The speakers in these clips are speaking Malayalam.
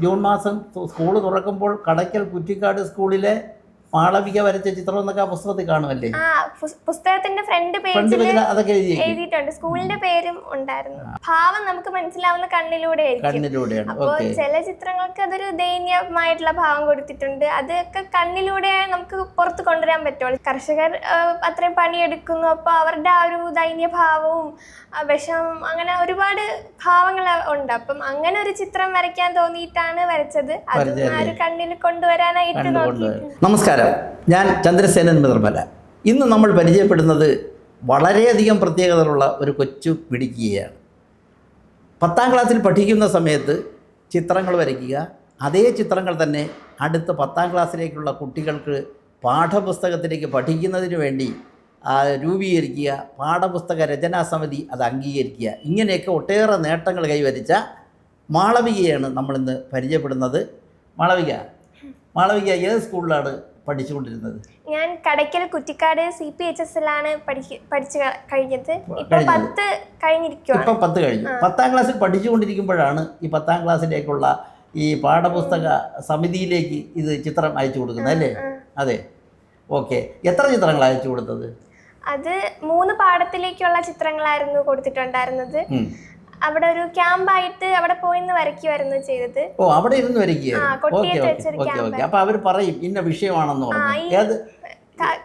ജൂൺ മാസം സ്കൂൾ തുറക്കുമ്പോൾ കടയ്ക്കൽ കുറ്റിക്കാട് സ്കൂളിലെ മാളവിക വരച്ച ചിത്രം എന്നൊക്കെ ആ പുസ്തകത്തിൽ കാണുമല്ലേ? ആ പുസ്- പുസ്തകത്തിന്റെ ഫ്രണ്ട് ഫ്രണ്ട് പേജിൽ പേജിൽ അതൊക്കെ എഴുതി എഴുതിയിട്ടുണ്ട്. സ്കൂളിന്റെ പേരും ഉണ്ടായിരുന്നു. ഭാവം നമുക്ക് മനസ്സിലാവുന്ന കണ്ണിലൂടെ ആയിരിക്കും. കണ്ണിലൂടെയാണ്. അപ്പോൾ ഓക്കെ. ചില ചിത്രങ്ങൾക്ക് അതൊരു ദയനീയമായിട്ടുള്ള ഭാവം കൊടുത്തിട്ടുണ്ട്. അതൊക്കെ കണ്ണിലൂടെ നമുക്ക് പുറത്ത് കൊണ്ടുവരാൻ പറ്റുള്ളൂ. കർഷകർ ആ, അത്രയും പണിയെടുക്കുന്നു. അപ്പോൾ അവരുടെ ആ ഒരു ദയനീയ ഭാവവും ആ, വിഷമം അങ്ങനെ ഒരുപാട് ഭാവങ്ങൾ ഉണ്ട്. അപ്പം അങ്ങനെ ഒരു ചിത്രം വരയ്ക്കാൻ തോന്നിയിട്ടാണ് വരച്ചത്. അത് ആ ഒരു കണ്ണിൽ കൊണ്ടുവരാനായിട്ട് നോക്കി നോക്കിയിട്ടുണ്ട്. ഞാൻ ചന്ദ്രസേനൻ മിതർമല ഇന്ന് നമ്മൾ പരിചയപ്പെടുന്നത് വളരെയധികം പ്രത്യേകതകളുള്ള ഒരു കൊച്ചു പിടിക്കുകയാണ് പത്താം ക്ലാസ്സിൽ പഠിക്കുന്ന സമയത്ത് ചിത്രങ്ങൾ വരയ്ക്കുക അതേ ചിത്രങ്ങൾ തന്നെ അടുത്ത പത്താം ക്ലാസ്സിലേക്കുള്ള കുട്ടികൾക്ക് പാഠപുസ്തകത്തിലേക്ക് പഠിക്കുന്നതിന് വേണ്ടി രൂപീകരിക്കുക പാഠപുസ്തക രചനാ സമിതി അത് അംഗീകരിക്കുക. ഇങ്ങനെയൊക്കെ ഒട്ടേറെ നേട്ടങ്ങൾ കൈവരിച്ച മാളവികയാണ് നമ്മളിന്ന് പരിചയപ്പെടുന്നത്. മാളവിക മാളവിക ഏത് സ്കൂളിലാണ്? പഠിച്ചുകൊണ്ടിരുന്നത്? ഞാൻ Kadakkal Kuttikkad C P H S എല്ലാണ് പഠിച്ചു കഴിഞ്ഞത്. ഇപ്പൊ. പത്ത് കഴിഞ്ഞിരിക്കും ഇപ്പം പത്ത് കഴിഞ്ഞു. പത്താം ക്ലാസ്സിൽ പഠിച്ചുകൊണ്ടിരിക്കുമ്പോഴാണ് ഈ പത്താം ക്ലാസ്സിലേക്കുള്ള ഈ പാഠപുസ്തക സമിതിയിലേക്ക് ഇത് ചിത്രം അയച്ചു കൊടുക്കുന്നത് അല്ലേ? അതെ. ഓക്കെ. എത്ര ചിത്രങ്ങൾ അയച്ചു കൊടുത്തത്? അത് മൂന്ന് പാഠത്തിലേക്കുള്ള ചിത്രങ്ങളായിരുന്നു കൊടുത്തിട്ടുണ്ടായിരുന്നത്. അവിടെ ഒരു ക്യാമ്പായിട്ട് അവിടെ പോയി നിന്ന് വരയ്ക്കുമായിരുന്നു ചെയ്തത്. ഓ അവിടെ ഇരുന്ന് വരയ്ക്കുക അവർ പറയും ഇന്ന വിഷയമാണെന്ന് പറഞ്ഞു.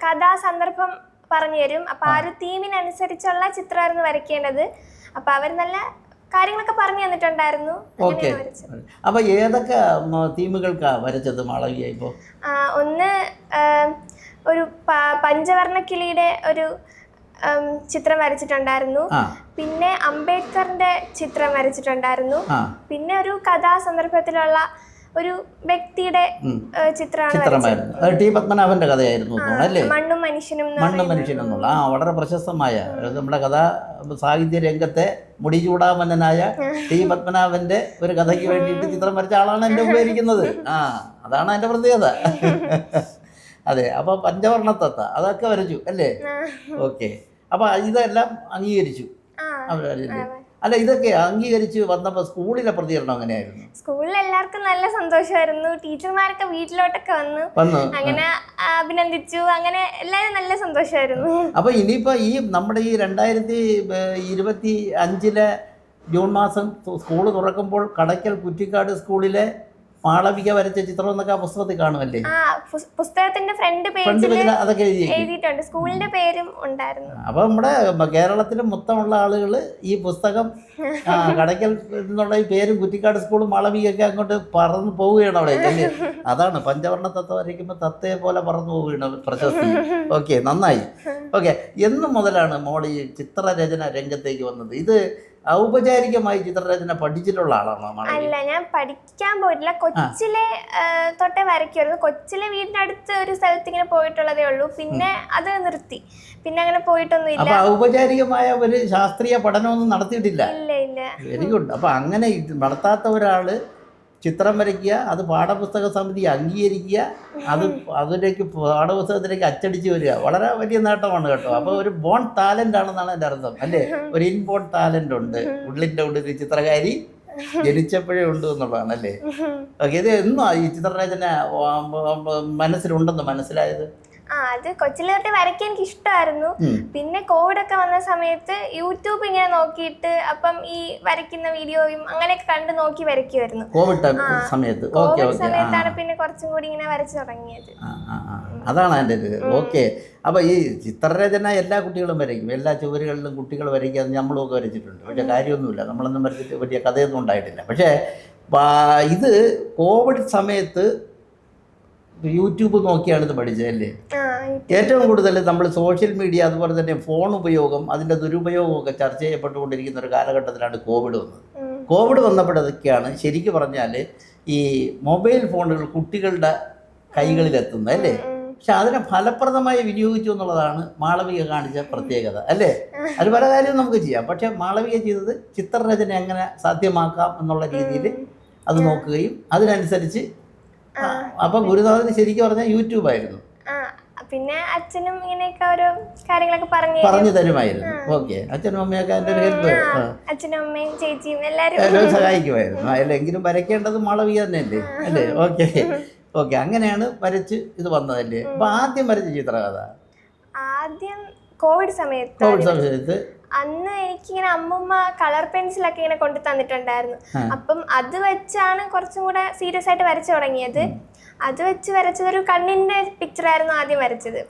കഥാ സന്ദർഭം പറഞ്ഞു തരും. അപ്പൊ ആ ഒരു തീമിനനുസരിച്ചുള്ള ചിത്രമായിരുന്നു വരയ്ക്കേണ്ടത്. അപ്പൊ അവർ നല്ല കാര്യങ്ങളൊക്കെ പറഞ്ഞു തന്നിട്ടുണ്ടായിരുന്നു. ഓക്കെ. അപ്പോൾ ഏതൊക്കെ തീമുകൾക്കാണ് വരച്ചത് മാളവിക ഇപ്പോ? ഒന്ന് ഒരു പഞ്ചവർണ കിളിയുടെ ഒരു ചിത്രം വരച്ചിട്ടുണ്ടായിരുന്നു. പിന്നെ അംബേദ്കറിന്റെ ചിത്രം വരച്ചിട്ടുണ്ടായിരുന്നു. പിന്നെ ഒരു കഥാ സന്ദർഭത്തിലുള്ള ഒരു വ്യക്തിയുടെ ചിത്രമാണ് ടി കഥയായിരുന്നു മണ്ണും മനുഷ്യനും അല്ലേ? മണ്ണും മനുഷ്യനും മണ്ണും മണ്ണ് മനുഷ്യനെന്നുള്ള ആ വളരെ പ്രശസ്തമായ നമ്മുടെ കഥാ സാഹിത്യ രംഗത്തെ മുടി ചൂടാമന്നനായ ടി പത്മനാഭന്റെ ഒരു കഥയ്ക്ക് വേണ്ടിയിട്ട് ചിത്രം വരച്ച ആളാണ് എന്റെ ഉപയോഗിക്കുന്നത്. ആ അതാണ് എന്റെ പ്രത്യേകത. അതെ അപ്പോൾ പഞ്ചവർണത്തത്ത അതൊക്കെ വരച്ചു അല്ലേ? ഓക്കെ. അപ്പോൾ ഇതെല്ലാം അംഗീകരിച്ചു. അവരല്ലേ അല്ല ഇതൊക്കെ അംഗീകരിച്ച് വന്നപ്പോൾ സ്കൂളിലെ പ്രതികരണം എങ്ങനെയായിരുന്നു? സ്കൂളിൽ എല്ലാവർക്കും നല്ല സന്തോഷമായിരുന്നു. ടീച്ചർമാരൊക്കെ വീട്ടിലോട്ടൊക്കെ വന്നു വന്നു അങ്ങനെ അഭിനന്ദിച്ചു. അങ്ങനെ എല്ലാവരും നല്ല സന്തോഷമായിരുന്നു. അപ്പൊ ഇനിയിപ്പോ ഈ നമ്മുടെ ഈ രണ്ടായിരത്തി ഇരുപത്തി അഞ്ചിലെ ജൂൺ മാസം സ്കൂൾ തുറക്കുമ്പോൾ കടയ്ക്കൽ കുറ്റിക്കാട് സ്കൂളിലെ മാളവിക വരച്ച ചിത്രം എന്നൊക്കെ ആ പുസ്തകത്തിൽ കാണുമല്ലേ? ആ പുസ്- പുസ്തകത്തിന്റെ ഫ്രണ്ട് ഫ്രണ്ട് പേജിൽ പേജിൽ അതൊക്കെ എഴുതി എഴുതിയിട്ടുണ്ട്. സ്കൂളിന്റെ പേരും ഉണ്ടായിരുന്നു. അപ്പൊ നമ്മുടെ കേരളത്തിൽ മൊത്തമുള്ള ആളുകൾ ഈ പുസ്തകം ആ, കടയ്ക്കൽ എന്നുള്ള ഈ പേരും കുറ്റിക്കാട് സ്കൂളും മാളവികയൊക്കെ അങ്ങോട്ട് പറന്നു പോവുകയാണ് അവിടെ അല്ലേ? അതാണ് പഞ്ചവർണ തത്വം വരയ്ക്കുമ്പോൾ തത്തയെ പോലെ പറന്നു പോവുകയാണ് പ്രശസ്തി. ഓക്കെ നന്നായി. ഓക്കെ എന്ന് മുതലാണ് മോളി ഈ ചിത്രരചന രംഗത്തേക്ക് വന്നത്. ഇത് ഔപചാരികമായി ചിത്രരചന പഠിച്ചിട്ടുള്ള ആളാണോ അല്ല ഞാൻ പഠിക്കാൻ പോയിട്ടില്ല. കൊച്ചിലെ തൊട്ടേ വരയ്ക്കുമായിരുന്നു കൊച്ചിലെ വീടിന്റെ അടുത്ത് ഒരു സ്ഥലത്ത് ഇങ്ങനെ പോയിട്ടുള്ളതേ ഉള്ളൂ. പിന്നെ അത് നിർത്തി. പിന്നെ അങ്ങനെ പോയിട്ടൊന്നും ഇല്ല. ഔപചാരികമായ ഒരു ശാസ്ത്രീയ പഠനമൊന്നും നടത്തിയിട്ടില്ല. ഇല്ല ഇല്ല. Very good. അപ്പൊ അങ്ങനെ നടത്താത്ത ഒരാൾ ചിത്രം വരയ്ക്കുക അത് പാഠപുസ്തക സമിതി അംഗീകരിക്കുക അത് അതിലേക്ക് പാഠപുസ്തകത്തിലേക്ക് അച്ചടിച്ച് വരിക. വളരെ വലിയ നേട്ടമാണ് കേട്ടോ. അപ്പോൾ ഒരു ബോൺ ടാലന്റ് ആണെന്നാണ് എന്റെ അർത്ഥം അല്ലേ? ഒരു ഇൻബോൺ ടാലന്റ് ഉണ്ട്. ഉള്ളിന്റെ ഉള്ളിൽ ചിത്രകാരി ജനിച്ചപ്പോഴേ ഉണ്ട് എന്നുള്ളതാണ് അല്ലേ? ഓക്കെ ഇത് എന്നും ഈ ചിത്രരചന മനസ്സിലുണ്ടെന്ന്? മനസ്സിലായത്? ആ അത് കൊച്ചിലെ തൊട്ട് വരയ്ക്കാൻ എനിക്ക് ഇഷ്ടമായിരുന്നു പിന്നെ കോവിഡ് ഒക്കെ വന്ന സമയത്ത് യൂട്യൂബ് ഇങ്ങനെ നോക്കിയിട്ട് അപ്പം ഈ വരയ്ക്കുന്ന വീഡിയോയും അങ്ങനെയൊക്കെ കണ്ട് നോക്കി വരയ്ക്കുമായിരുന്നു കോവിഡ് സമയത്ത്. കോവിഡ് സമയത്താണ് പിന്നെ കുറച്ചും കൂടി ഇങ്ങനെ വരച്ചു തുടങ്ങിയത്. അതാണ് എന്റെ ഇത് ഓക്കെ. അപ്പോൾ ഈ ചിത്രരചന എല്ലാ കുട്ടികളും വരയ്ക്കും. എല്ലാ ചുവരുകളിലും കുട്ടികൾ വരയ്ക്കുക നമ്മളൊക്കെ വരച്ചിട്ടുണ്ട്. പക്ഷേ കാര്യമൊന്നുമില്ല. നമ്മളൊന്നും വരച്ചിട്ട് വലിയ കഥയൊന്നും ഉണ്ടായിട്ടില്ല. പക്ഷേ ഇത് കോവിഡ് സമയത്ത് യൂട്യൂബ് നോക്കിയാണ് ഇത് പഠിച്ചത് അല്ലേ? ഏറ്റവും കൂടുതൽ നമ്മൾ സോഷ്യൽ മീഡിയ അതുപോലെ തന്നെ ഫോൺ ഉപയോഗം അതിന്റെ ദുരുപയോഗമൊക്കെ ചർച്ച ചെയ്യപ്പെട്ടുകൊണ്ടിരിക്കുന്ന ഒരു കാലഘട്ടത്തിലാണ് കോവിഡ് വന്നത്. കോവിഡ് വന്നപ്പോഴതൊക്കെയാണ് ശരിക്കും പറഞ്ഞാൽ ഈ മൊബൈൽ ഫോണുകൾ കുട്ടികളുടെ കൈകളിലെത്തുന്നത് അല്ലേ. പക്ഷെ അതിനെ ഫലപ്രദമായി വിനിയോഗിച്ചു എന്നുള്ളതാണ് മാളവിക കാണിച്ച പ്രത്യേകത അല്ലേ? അത് പല കാര്യവും നമുക്ക് ചെയ്യാം. പക്ഷെ മാളവിക ചെയ്തത് ചിത്രരചന എങ്ങനെ സാധ്യമാക്കാം എന്നുള്ള രീതിയിൽ അത് നോക്കുകയും അതിനനുസരിച്ച് അപ്പം ഗുരുനാഥന് ശരിക്കും പറഞ്ഞാൽ യൂട്യൂബ് ആയിരുന്നു. പിന്നെ അച്ഛനും ഇങ്ങനെയൊക്കെ ഓരോ കാര്യങ്ങളൊക്കെ പറഞ്ഞു. പറഞ്ഞു തരുമായിരുന്നു. ഓക്കെ. അച്ഛനും അമ്മയൊക്കെ എന്റെ ഒരു ഹെൽപ്പ്. അച്ഛനും അമ്മയും ചേച്ചിയും എല്ലാവരും സഹായിക്കുമായിരുന്നു. അല്ലെങ്കിലും വരയ്ക്കേണ്ടത് മാളവിക തന്നെയല്ലേ? അല്ലേ? ഓക്കെ. ഓക്കെ അങ്ങനെയാണ് വരച്ച് ഇത് വന്നതല്ലേ? അപ്പൊ ആദ്യം വരച്ച ചിത്രകഥ ആദ്യം കോവിഡ് സമയത്ത് കോവിഡ് സമയത്ത് അന്ന് എനിക്കിങ്ങനെ അമ്മമ്മ കളർ പെൻസിലൊക്കെ ഇങ്ങനെ കൊണ്ടു തന്നിട്ടുണ്ടായിരുന്നു. അപ്പം അത് വെച്ചാണ് കുറച്ചും കൂടെ സീരിയസ് ആയിട്ട് വരച്ചു തുടങ്ങിയത്. അത് വെച്ച് വരച്ചത് ഒരു കണ്ണിന്റെ പിക്ചർ ആയിരുന്നു ആദ്യം വരച്ചത്.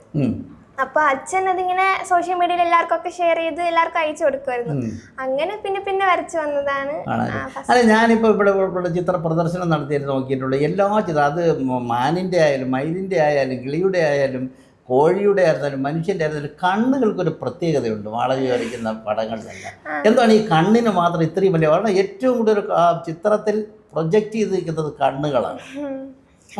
അപ്പൊ അച്ഛൻ അതിങ്ങനെ സോഷ്യൽ മീഡിയയിൽ എല്ലാവർക്കും ഒക്കെ ഷെയർ ചെയ്ത് എല്ലാവർക്കും അയച്ചു കൊടുക്കുമായിരുന്നു. അങ്ങനെ പിന്നെ പിന്നെ വരച്ചു വന്നതാണ്. അതെ ഞാനിപ്പോ അല്ല ഞാനിപ്പോൾ ഇവിടെ ഇവിടെ ചിത്ര പ്രദർശനം നടത്തിയിട്ട് നോക്കിയിട്ടുള്ള എല്ലാ ചിത്രം അത് മാനിന്റെ ആയാലും മയിലിന്റെ ആയാലും കിളിയുടെ ആയാലും കോഴിയുടെ ആയിരുന്നാലും മനുഷ്യന്റെ ആയിരുന്നാലും കണ്ണുകൾക്കൊരു പ്രത്യേകതയുണ്ട്. മാളവി വരയ്ക്കുന്ന പടങ്ങളിലെല്ലാം എന്താണ് ഈ കണ്ണിന് മാത്രം ഇത്രയും വലിയ വളരെ ഏറ്റവും കൂടുതൽ ചിത്രത്തിൽ പ്രൊജക്റ്റ് ചെയ്തിരിക്കുന്നത് കണ്ണുകളാണ്.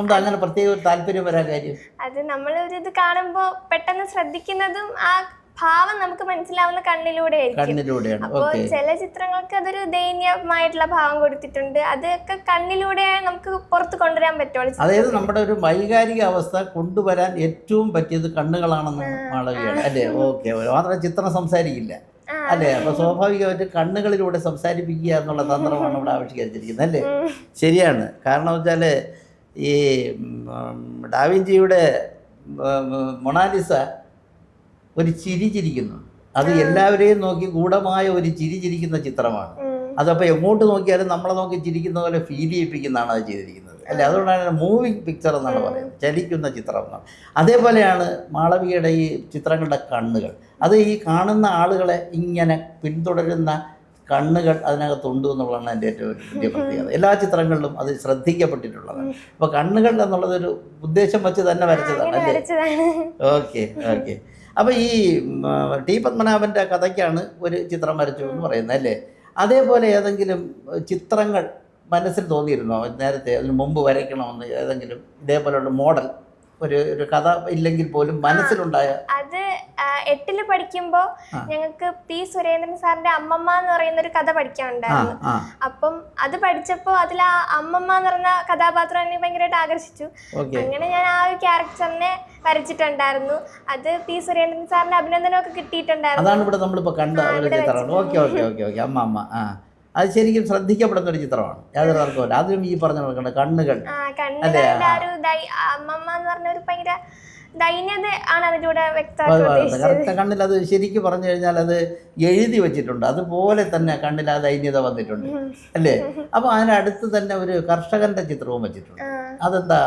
എന്താ അങ്ങനെ പ്രത്യേക ഒരു താല്പര്യം വരാൻ കാര്യം? അത് നമ്മളൊരു ഇത് കാണുമ്പോൾ പെട്ടെന്ന് ശ്രദ്ധിക്കുന്നതും ആ ഭാവം നമുക്ക് മനസ്സിലാവുന്ന കണ്ണിലൂടെ കണ്ണിലൂടെയാണ്. അപ്പോൾ ചില ചിത്രങ്ങൾക്ക് അതൊരു ദയനീയമായിട്ടുള്ള ഭാവം കൊടുത്തിട്ടുണ്ട്. അതൊക്കെ കണ്ണിലൂടെ നമുക്ക് പുറത്ത് കൊണ്ടുവരാൻ പറ്റുള്ളൂ അതായത് നമ്മുടെ ഒരു വൈകാരിക അവസ്ഥ കൊണ്ടുവരാൻ ഏറ്റവും പറ്റിയത് കണ്ണുകളാണെന്ന് മാളവിയാണ് അല്ലേ? ഓക്കെ. മാത്രം ചിത്രം സംസാരിക്കില്ല. അല്ലേ? അപ്പൊ സ്വാഭാവികമായിട്ട് കണ്ണുകളിലൂടെ സംസാരിപ്പിക്കുക എന്നുള്ള തന്ത്രമാണ് ഇവിടെ ആവിഷ്കരിച്ചിരിക്കുന്നത്. അല്ലേ? ശരിയാണ്. കാരണം വെച്ചാൽ ഈ ഡാവിഞ്ചിയുടെ മൊണാലിസ ഒരു ചിരി ചിരിക്കുന്നു. അത് എല്ലാവരെയും നോക്കി ഗൂഢമായ ഒരു ചിരി ചിരിക്കുന്ന ചിത്രമാണ്. അതപ്പോൾ എങ്ങോട്ട് നോക്കിയാലും നമ്മളെ നോക്കി ചിരിക്കുന്ന പോലെ ഫീൽ ചെയ്യിപ്പിക്കുന്നതാണ് അത് ചെയ്തിരിക്കുന്നത്. അല്ലേ? അതുകൊണ്ടാണ് മൂവിങ് പിക്ചർ എന്നാണ് പറയുന്നത്. ചലിക്കുന്ന ചിത്രം എന്നാണ്. അതേപോലെയാണ് മാളവികയുടെ ഈ ചിത്രങ്ങളുടെ കണ്ണുകൾ. അത് ഈ കാണുന്ന ആളുകളെ ഇങ്ങനെ പിന്തുടരുന്ന കണ്ണുകൾ അതിനകത്തുണ്ട് എന്നുള്ളതാണ് എന്റെ ഏറ്റവും വലിയ പ്രത്യേകത. എല്ലാ ചിത്രങ്ങളിലും അത് ശ്രദ്ധിക്കപ്പെട്ടിട്ടുള്ളതാണ്. അപ്പോൾ കണ്ണുകൾ എന്നുള്ളത് ഒരു ഉദ്ദേശം വെച്ച് തന്നെ വരച്ചതാണ് അല്ലേ? വരച്ചതാണ്. Okay okay. അപ്പോൾ ഈ ടി പത്മനാഭന്റെ കഥയ്ക്കാണ് ഒരു ചിത്രം വരച്ചു എന്ന് പറയുന്നത് അല്ലേ? അതേപോലെ ഏതെങ്കിലും ചിത്രങ്ങൾ മനസ്സിൽ തോന്നിയിരുന്നോ? നേരത്തെ അതിന് മുമ്പ് വരയ്ക്കണമെന്ന് ഏതെങ്കിലും ഇതേപോലെയുള്ള മോഡൽ ഒരു ഒരു കഥ ഇല്ലെങ്കിൽ പോലും മനസ്സിലുണ്ടായ അത് എട്ടിൽ പഠിക്കുമ്പോ ആ. ഞങ്ങൾക്ക് പി സുരേന്ദ്രൻ സാറിന്റെ അമ്മമ്മ എന്ന് പറയുന്ന ഒരു കഥ പഠിക്കാൻ പഠിക്കാനുണ്ടായിരുന്നു അപ്പം അത് പഠിച്ചപ്പോൾ അതിൽ ആ അമ്മമ്മ എന്ന് പറഞ്ഞ കഥാപാത്രം എന്നെ ഭയങ്കരമായിട്ട് ആകർഷിച്ചു. അങ്ങനെ ഞാൻ ആ ഒരു ക്യാരക്ടറിനെ വരച്ചിട്ടുണ്ടായിരുന്നു. അത് പി സുരേന്ദ്രൻ സാറിന്റെ അഭിനന്ദനമൊക്കെ കിട്ടിയിട്ടുണ്ടായിരുന്നു. അതാണ് ഇവിടെ നമ്മളിപ്പോൾ കണ്ട ഒരു ചിത്രമാണ്. Okay okay okay okay. അമ്മ അമ്മ ആ. അത് ശരിക്കും ശ്രദ്ധിക്കപ്പെടുന്ന ഒരു ചിത്രമാണ്. യാതൊരു തർക്കമില്ല അതിലും ഈ പറഞ്ഞ കണ്ണുകൾ. ആ അമ്മമ്മ എന്ന് പറഞ്ഞ ഒരു ഭയങ്കര ദൈന്യത ആണ് അതിലൂടെ വ്യക്തമാക്കി ഉദ്ദേശിച്ചത്. കറുത്ത കണ്ണിൽ അത് ശരിക്കും പറഞ്ഞു കഴിഞ്ഞാൽ അത് എഴുതി വെച്ചിട്ടുണ്ട്. അതുപോലെ തന്നെ കണ്ണിൽ ആ ദൈന്യത വന്നിട്ടുണ്ട്. അല്ലേ? അപ്പോൾ അതിനടുത്ത് തന്നെ ഒരു കർഷകന്റെ ചിത്രവും വെച്ചിട്ടുണ്ട്. അതെന്താ?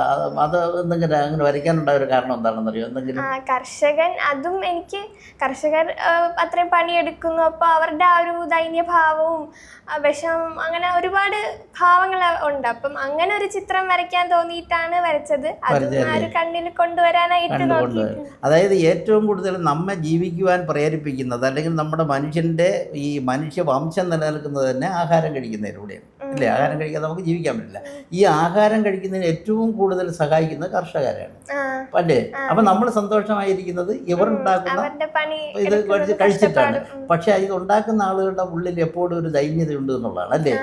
അത് എന്തെങ്കിലും അങ്ങനെ വരയ്ക്കാനുണ്ടായ ഒരു കാരണം എന്താണെന്നറിയോ? എന്തെങ്കിലും? ആ കർഷകൻ അതും എനിക്ക് കർഷകർ അത്രയും പണിയെടുക്കുന്നു. അപ്പോൾ അവരുടെ ആ ഒരു ദൈന്യഭാവവും ഭാവവും വിഷമം അങ്ങനെ ഒരുപാട് ഭാവങ്ങൾ ഉണ്ട്. അപ്പം അങ്ങനെ ഒരു ചിത്രം വരയ്ക്കാൻ തോന്നിയിട്ടാണ് വരച്ചത്. അതും ആ ഒരു കണ്ണിൽ കൊണ്ടുവരാനായിട്ട് കണ്ടുകൊണ്ട് അതായത് ഏറ്റവും കൂടുതൽ നമ്മെ ജീവിക്കുവാൻ പ്രേരിപ്പിക്കുന്നത് അല്ലെങ്കിൽ നമ്മുടെ മനുഷ്യന്റെ ഈ മനുഷ്യവംശം നിലനിൽക്കുന്നത് തന്നെ ആഹാരം കഴിക്കുന്നതിലൂടെയാണ്. അല്ലേ ആഹാരം കഴിക്കാതെ നമുക്ക് ജീവിക്കാൻ പറ്റില്ല. ഈ ആഹാരം കഴിക്കുന്നതിന് ഏറ്റവും കൂടുതൽ സഹായിക്കുന്നത് കർഷകരാണ്. അല്ലേ? അപ്പൊ നമ്മൾ സന്തോഷമായിരിക്കുന്നത് ഇവർ ഉണ്ടാക്കുന്ന ഇത് കഴിച്ചിട്ടാണ്. പക്ഷെ ഇത് ഉണ്ടാക്കുന്ന ആളുകളുടെ ഉള്ളിൽ എപ്പോഴും ഒരു ദൈന്യത ഉണ്ട് എന്നുള്ളതാണ് അല്ലേ?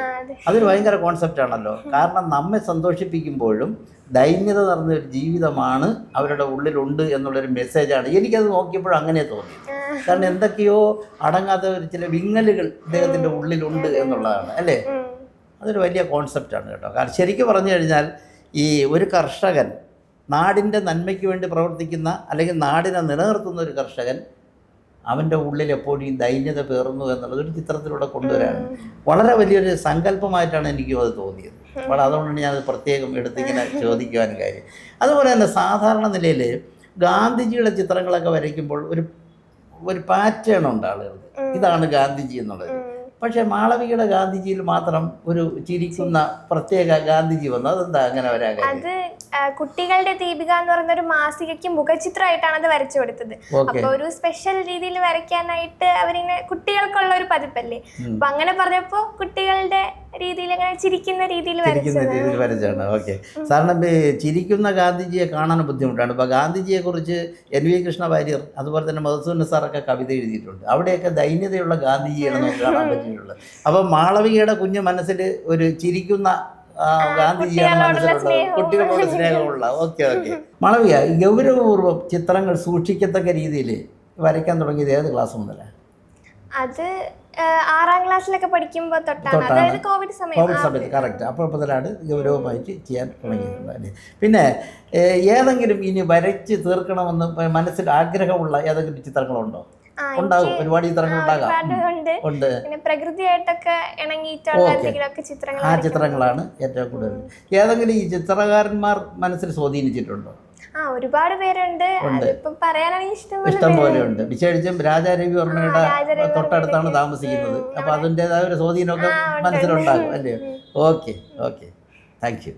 അതൊരു ഭയങ്കര കോൺസെപ്റ്റ് ആണല്ലോ. കാരണം നമ്മെ സന്തോഷിപ്പിക്കുമ്പോഴും ദൈന്യത നിറഞ്ഞ ഒരു ജീവിതമാണ് അവരുടെ ഉള്ളിലുണ്ട് എന്നുള്ളൊരു മെസ്സേജാണ് എനിക്കത് നോക്കിയപ്പോഴും അങ്ങനെ തോന്നി. കാരണം എന്തൊക്കെയോ അടങ്ങാത്ത ഒരു ചില വിങ്ങലുകൾ ഇദ്ദേഹത്തിന്റെ ഉള്ളിലുണ്ട് എന്നുള്ളതാണ് അല്ലേ. അതൊരു വലിയ കോൺസെപ്റ്റാണ് കേട്ടോ. കാരണം ശരിക്കും പറഞ്ഞു കഴിഞ്ഞാൽ ഈ ഒരു കർഷകൻ നാടിന്റെ നന്മയ്ക്ക് വേണ്ടി പ്രവർത്തിക്കുന്ന അല്ലെങ്കിൽ നാടിനെ നിലനിർത്തുന്ന ഒരു കർഷകൻ അവന്റെ ഉള്ളിൽ എപ്പോഴും ഈ ദൈന്യത പേറുന്നു എന്നുള്ളത് ഒരു ചിത്രത്തിലൂടെ കൊണ്ടുവരാണ് വളരെ വലിയൊരു സങ്കല്പമായിട്ടാണ് എനിക്കും അത് തോന്നിയത്. അപ്പോൾ അതുകൊണ്ടാണ് ഞാനത് പ്രത്യേകം എടുത്തിങ്ങനെ ചോദിക്കുവാൻ കാര്യം. അതുപോലെ തന്നെ സാധാരണ നിലയിൽ ഗാന്ധിജിയുടെ ചിത്രങ്ങളൊക്കെ വരയ്ക്കുമ്പോൾ ഒരു ഒരു പാറ്റേൺ ഉണ്ട് ആളുകൾക്ക്. ഇതാണ് ഗാന്ധിജി എന്നുള്ളത്. പക്ഷേ മാളവികയുടെ ഗാന്ധിജിയിൽ മാത്രം ഒരു ചിരിക്കുന്ന പ്രത്യേക ഗാന്ധിജി വന്നു. അതെന്താ അങ്ങനെ വരാൻ അത് കുട്ടികളുടെ ദീപിക എന്ന് പറയുന്ന ഒരു മാസികയ്ക്ക് മുഖചിത്രമായിട്ടാണ് അത് വരച്ചു കൊടുത്തത്. അപ്പൊ ഒരു സ്പെഷ്യൽ രീതിയിൽ വരയ്ക്കാനായിട്ട് അവരിങ്ങനെ കുട്ടികൾക്കുള്ള ഒരു പതിപ്പല്ലേ? അപ്പൊ അങ്ങനെ പറഞ്ഞപ്പോ കുട്ടികളുടെ രീതിയിൽ ചിരിക്കുന്ന രീതിയിൽ ചിരിക്കുന്ന രീതിയിൽ വരച്ചാണ് ഓക്കെ സാറിന് ചിരിക്കുന്ന ഗാന്ധിജിയെ കാണാൻ ബുദ്ധിമുട്ടാണ്. ഇപ്പോൾ ഗാന്ധിജിയെക്കുറിച്ച് എൻ വി കൃഷ്ണ വാര്യർ അതുപോലെ തന്നെ മധുസൂദൻ സാറൊക്കെ കവിത എഴുതിയിട്ടുണ്ട്. അവിടെയൊക്കെ ദൈന്യതയുള്ള ഗാന്ധിജിയാണ് നമുക്ക് കാണാൻ പറ്റിയിട്ടുള്ളത്. അപ്പോൾ മാളവികയുടെ കുഞ്ഞു മനസ്സിൽ ഒരു ചിരിക്കുന്ന ഗാന്ധിജിയാണ്. കുട്ടികളോട് സ്നേഹമുള്ള ഓക്കെ ഓക്കെ മാളവിക ഗൗരവപൂർവം ചിത്രങ്ങൾ സൂക്ഷിക്കത്തക്ക രീതിയിൽ വരയ്ക്കാൻ തുടങ്ങിയത് ഏത് ക്ലാസ് മുതലാണ് അത് ആറാം ക്ലാസ്സിലൊക്കെ പഠിക്കുമ്പോൾ തൊട്ടാണ്. അതായത് കോവിഡ് സമയം. കോവിഡ് സമയത്ത് കറക്റ്റ് അപ്പോൾ മുതലാണ് ഗൗരവമായിട്ട് ചെയ്യാൻ തുടങ്ങിയിട്ടുള്ളത് അല്ലേ പിന്നെ ഏതെങ്കിലും ഇനി വരച്ച് തീർക്കണമെന്ന് മനസ്സിൽ ആഗ്രഹമുള്ള ഏതെങ്കിലും ചിത്രങ്ങളുണ്ടോ? ഉണ്ടാകും ഒരുപാട് ചിത്രങ്ങൾ ഉണ്ടാകാം. ഉണ്ട്. പ്രകൃതിയായിട്ടൊക്കെ ഇണങ്ങിയിട്ടുള്ള ചിത്രങ്ങൾ ആ ചിത്രങ്ങളാണ് ഏറ്റവും കൂടുതൽ. ഏതെങ്കിലും ഈ ചിത്രകാരന്മാർ മനസ്സിൽ സ്വാധീനിച്ചിട്ടുണ്ടോ? ആ ഒരുപാട് പേരുണ്ട്. അതിപ്പോ പറയാനാണെങ്കിൽ ഇഷ്ടം പോലെ. ഉണ്ട് വിശേഷിച്ചും രാജാരവിവർമ്മയുടെ തൊട്ടടുത്താണ് താമസിക്കുന്നത് അപ്പൊ അതിന്റെതായ ഒരു സ്വാധീനമൊക്കെ മനസ്സിലുണ്ടാകും. അല്ലേ. Okay okay thank you